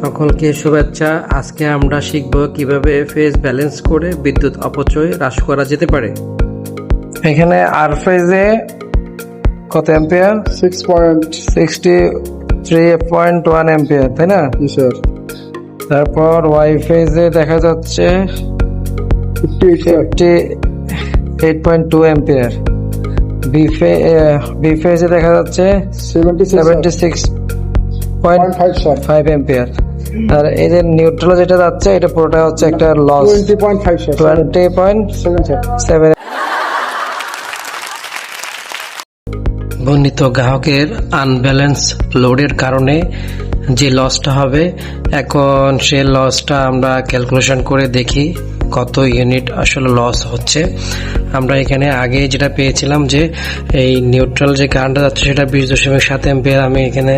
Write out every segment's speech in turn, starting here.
সকলকে শুভেচ্ছা। আজকে আমরা শিখব কীভাবে ফেজ ব্যালেন্স করে বিদ্যুৎ অপচয় হ্রাস করা যেতে পারে। এখানে আর ফেজে কত ampere? Six point sixty three point one ampere তাই না? স্যার তারপর ওয়াই ফেজে দেখা যাচ্ছে fifty eight fifty eight point two ampere. B ফে বি ফেজে দেখা যাচ্ছে seventy seventy six point five five ampere আর এই যে নিউট্রাল যেটা যাচ্ছে এটা পুরোটা হচ্ছে একটা loss twenty point five twenty point seven বর্ণিত গ্রাহকের আনব্যালেন্স লোডের কারণে যে লসটা হবে এখন সে লসটা আমরা ক্যালকুলেশন করে দেখি কত ইউনিট আসলে লস হচ্ছে। আমরা এখানে আগে যেটা পেয়েছিলাম যে এই নিউট্রাল যে কারেন্টটা যাচ্ছে সেটা বিশ দশমিক সাত এম্পিয়ার আমি এখানে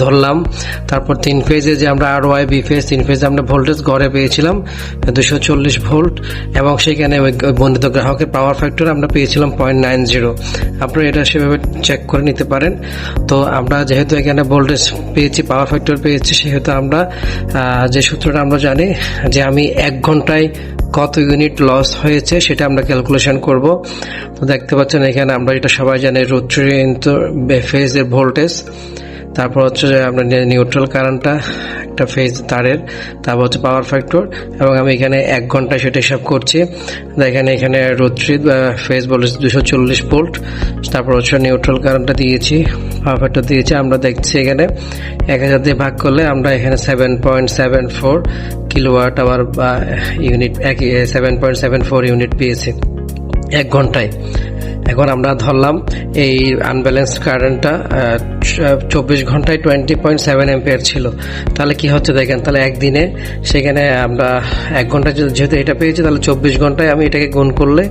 ধরলাম। তারপর তিন ফেজে যে আমরা আর ওয়াই বি ফেজ তিন ফেজে আমরা ভোল্টেজ গড়ে পেয়েছিলাম, দুশো চল্লিশ ভোল্ট এবং সেখানে ওই বন্ধিত গ্রাহকের পাওয়ার ফ্যাক্টর আমরা পেয়েছিলাম পয়েন্ট নাইন জিরো আপনারা এটা সেভাবে চেক করে নিতে পারেন। তো আমরা যেহেতু এখানে ভোল্টেজ পেয়েছি পাওয়ার ফ্যাক্টর পেয়েছি, সেহেতু আমরা যে সূত্রটা আমরা জানি, যে আমি এক ঘন্টায় কত ইউনিট লস হয়েছে সেটা আমরা ক্যালকুলেশন করব। তো দেখতে পাচ্ছেন এখানে আমরা এটা সবাই জানি রোটারি ফেজের ভোল্টেজ তারপর হচ্ছে যে আমরা নিউট্রাল কারেন্টটা একটা ফেজ তারের, তারপর হচ্ছে পাওয়ার ফ্যাক্টর এবং আমি এখানে এক ঘণ্টা সেটা হিসাব করছি। দেখেন এখানে রোদ্রিদ ফেজ বলেছে দুশো চল্লিশ ভোল্ট তারপর হচ্ছে নিউট্রাল কারেন্টটা দিয়েছি পাওয়ারটা দিয়েছি, আমরা দেখছি এখানে, এক হাজার দিয়ে ভাগ করলে আমরা এখানে seven point seven four kilowatt hour বা ইউনিট এক seven point seven four unit পেয়েছি, এক ঘন্টায়। এখন আমরা ধরলাম এই আনব্যালেন্স কারেন্টটা চব্বিশ ঘন্টায় টোয়েন্টি পয়েন্ট সেভেন এম্পিয়ার ছিল। তাহলে কি হচ্ছে দেখেন, তাহলে একদিনে সেখানে আমরা এক ঘণ্টা যেহেতু এটা পেয়েছি, তাহলে চব্বিশ ঘন্টায় আমি এটাকে গুণ করলে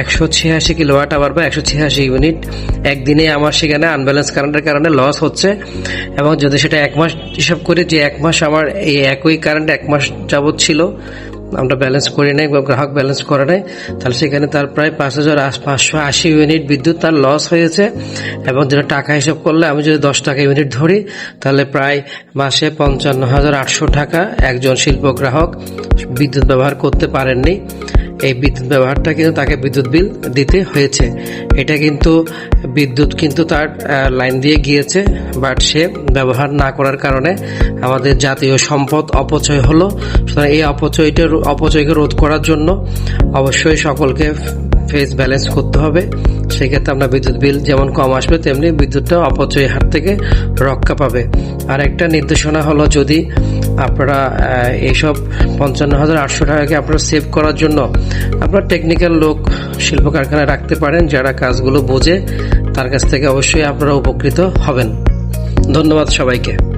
একশো ছিয়াশি কিলোওয়াট আবার বা একশো ছিয়াশি ইউনিট একদিনে আমার সেখানে আনব্যালেন্স কারেন্টের কারণে লস হচ্ছে। এবং যদি সেটা এক মাস হিসাব করি, যে এক মাস আমার এই একই কারেন্ট এক মাস যাবৎ ছিল আমরা ব্যালেন্স করি নাই বা গ্রাহক ব্যালেন্স করে নাই, তাহলে সেখানে তার প্রায় পাঁচ হাজার পাঁচশো আশি ইউনিট বিদ্যুৎ তার লস হয়েছে এবং যেটা টাকা হিসাব করলে আমি যদি দশ টাকা ইউনিট ধরি, তাহলে প্রায় মাসে পঞ্চান্ন হাজার আটশো টাকা একজন শিল্প গ্রাহক বিদ্যুৎ ব্যবহার করতে পারেননি। এই বিদ্যুৎ ব্যবহারটা কিন্তু তাকে বিদ্যুৎ বিল দিতে হয়েছে। এটা কিন্তু বিদ্যুৎ কিন্তু তার লাইন দিয়ে গিয়েছে, বাট সে ব্যবহার না করার কারণে আমাদের জাতীয় সম্পদ অপচয় হলো। সুতরাং এই অপচয়টা অপচয়কে রোধ করার জন্য অবশ্যই সকলকে ফেস ব্যালেন্স করতে হবে। সেক্ষেত্রে আমরা বিদ্যুৎ বিল যেমন কম আসবে, তেমনি বিদ্যুৎটা অপচয় হাত থেকে রক্ষা পাবে। আর একটা নির্দেশনা হলো যদি আপনারা এইসব পঞ্চান্ন হাজার আটশো টাকাকে আপনারা সেভ করার জন্য আপনারা টেকনিক্যাল লোক শিল্প কারখানায় রাখতে পারেন যারা কাজগুলো বোঝে, তার কাছ থেকে অবশ্যই আপনারা উপকৃত হবেন। ধন্যবাদ সবাইকে।